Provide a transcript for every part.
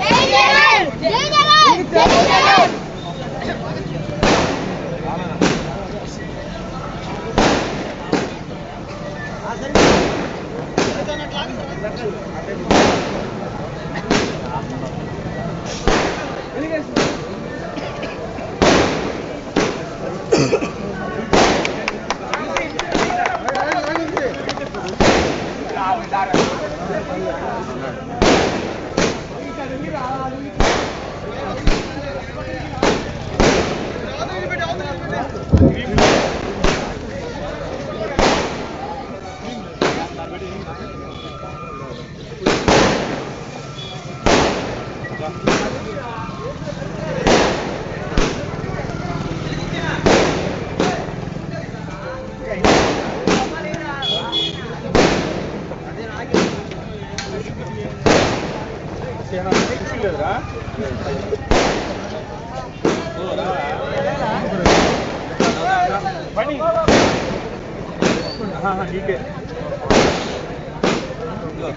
జై జగన్ జై జగన్ వైర్ ఉంది కారిపోతుంది జై జగన్ జై జగన్ జై జగన్ జై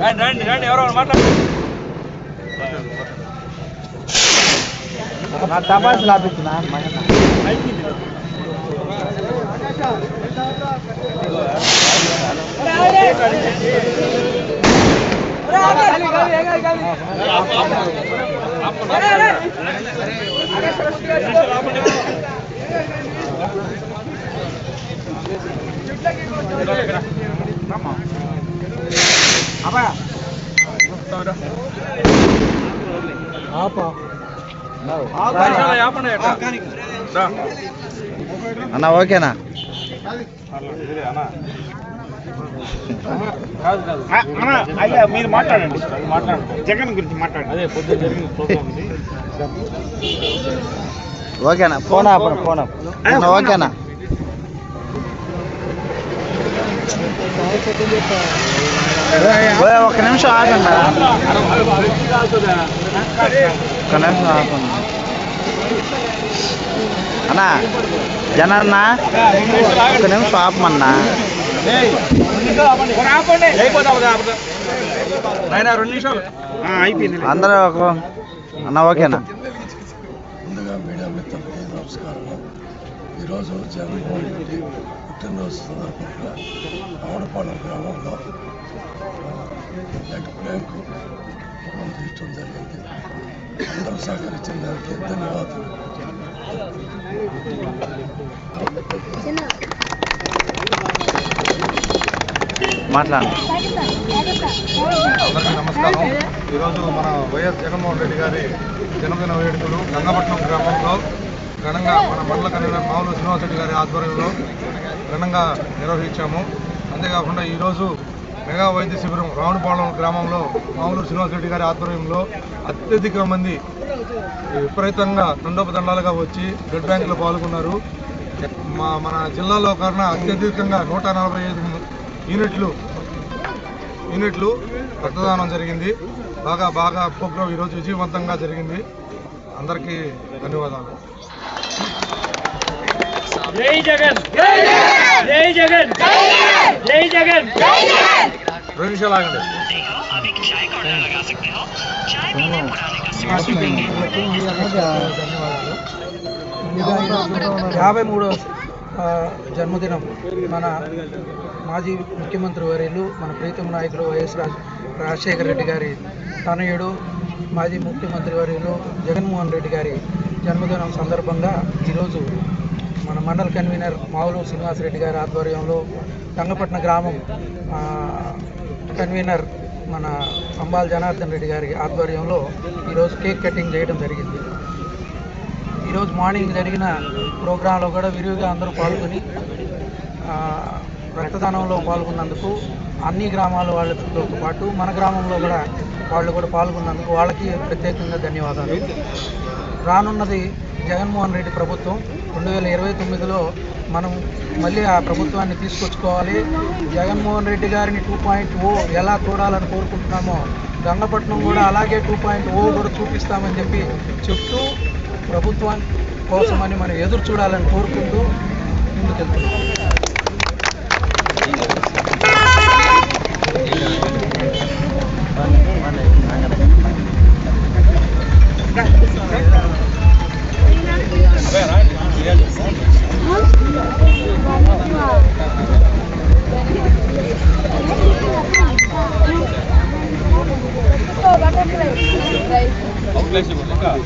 జగన్ రండి రండి ఎవరో మాట్లాడు నా టపాసు లాపించిన అన్న ఓకేనా అయ్యా మీరు మాట్లాడండి మాట్లాడండి జగన్ గురించి మాట్లాడండి అదే పొద్దున్న జరిగిన ప్రోగ్రామ్ ఉంది ఓకేనా ఫోన్ ఆపను ఫోన్ ఆపు అన్న ఓకేనా ఓయ్, ఒక్క నిమిషం ఆగండి. ఒక్క నిమిషం ఆగండి. అన్నా జనన్న ఒక్క నిమిషం ఆపమన్నా. ఆయన రెండు నిమిషాలు. ఆ, అయిపోయింది. అందరూ ఒక అన్న ఓకేనా? ఈరోజు జగన్మోహన్ రెడ్డి పుట్టినరోజు సందర్భంగా ఆవడపాలెం గ్రామంలో బ్యాంక్ రుణం తీయటం జరిగింది అందరూ సహకరించిన దానికి ధన్యవాదాలు మాట్లాడండి అందరికీ నమస్కారం ఈరోజు మన వైఎస్ జగన్మోహన్ రెడ్డి గారి జన్మదిన వేడుకలు గంగపట్నం గ్రామంలో ఘనంగా మన మండల కన్వీనర్ మామూలు శ్రీనివాసరెడ్డి గారి ఆధ్వర్యంలో ఘనంగా నిర్వహించాము. అంతేకాకుండా ఈరోజు మెగా వైద్య శిబిరం రావులపాలెం గ్రామంలో మామూలు శ్రీనివాస్ రెడ్డి గారి ఆధ్వర్యంలో అత్యధిక మంది విపరీతంగా తండోపదండాలుగా వచ్చి బ్లడ్ బ్యాంకులో పాల్గొన్నారు. మా మన జిల్లాలో కారణ అత్యధికంగా నూట నలభై ఐదు యూనిట్లు యూనిట్లు రక్తదానం జరిగింది. బాగా బాగా ప్రోగ్రాం ఈరోజు విజయవంతంగా జరిగింది. అందరికీ ధన్యవాదాలు. జై జగన్! జై జగన్! జై జగన్! రెండు నిమిషాలు ఆగండి. యాభై మూడో జన్మదినం మన మాజీ ముఖ్యమంత్రి వర్యులు మన ప్రీతమ నాయకులు వైఎస్ రాజ రాజశేఖర రెడ్డి గారి తనయుడు మాజీ ముఖ్యమంత్రి వర్యులు జగన్మోహన్ రెడ్డి గారి జన్మదినం సందర్భంగా ఈరోజు మన మండల కన్వీనర్ మావులు శ్రీనివాసరెడ్డి గారి ఆధ్వర్యంలో రంగపట్న గ్రామం కన్వీనర్ మన అంబాల్ జనార్దన్ రెడ్డి గారి ఆధ్వర్యంలో ఈరోజు కేక్ కటింగ్ చేయడం జరిగింది. ఈరోజు మార్నింగ్ జరిగిన ప్రోగ్రాంలో కూడా విరివిగా అందరూ పాల్గొని రక్తదానంలో పాల్గొన్నందుకు అన్ని గ్రామాల వాళ్ళతో పాటు మన గ్రామంలో కూడా వాళ్ళు కూడా పాల్గొన్నందుకు వాళ్ళకి ప్రత్యేకంగా ధన్యవాదాలు. రానున్నది జగన్మోహన్ రెడ్డి ప్రభుత్వం రెండు వేల ఇరవై తొమ్మిదిలో మనం మళ్ళీ ఆ ప్రభుత్వాన్ని తీసుకొచ్చుకోవాలి. జగన్మోహన్ రెడ్డి గారిని టూ పాయింట్ ఓ ఎలా చూడాలని కోరుకుంటున్నామో గంగపట్నం కూడా అలాగే టూ పాయింట్ ఓ కూడా చూపిస్తామని చెప్పి చెప్తూ ప్రభుత్వం కోసమని మనం ఎదురు చూడాలని కోరుకుంటూ ముందుకెళ్తున్నాం. leadership unajua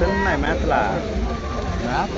tính này math là math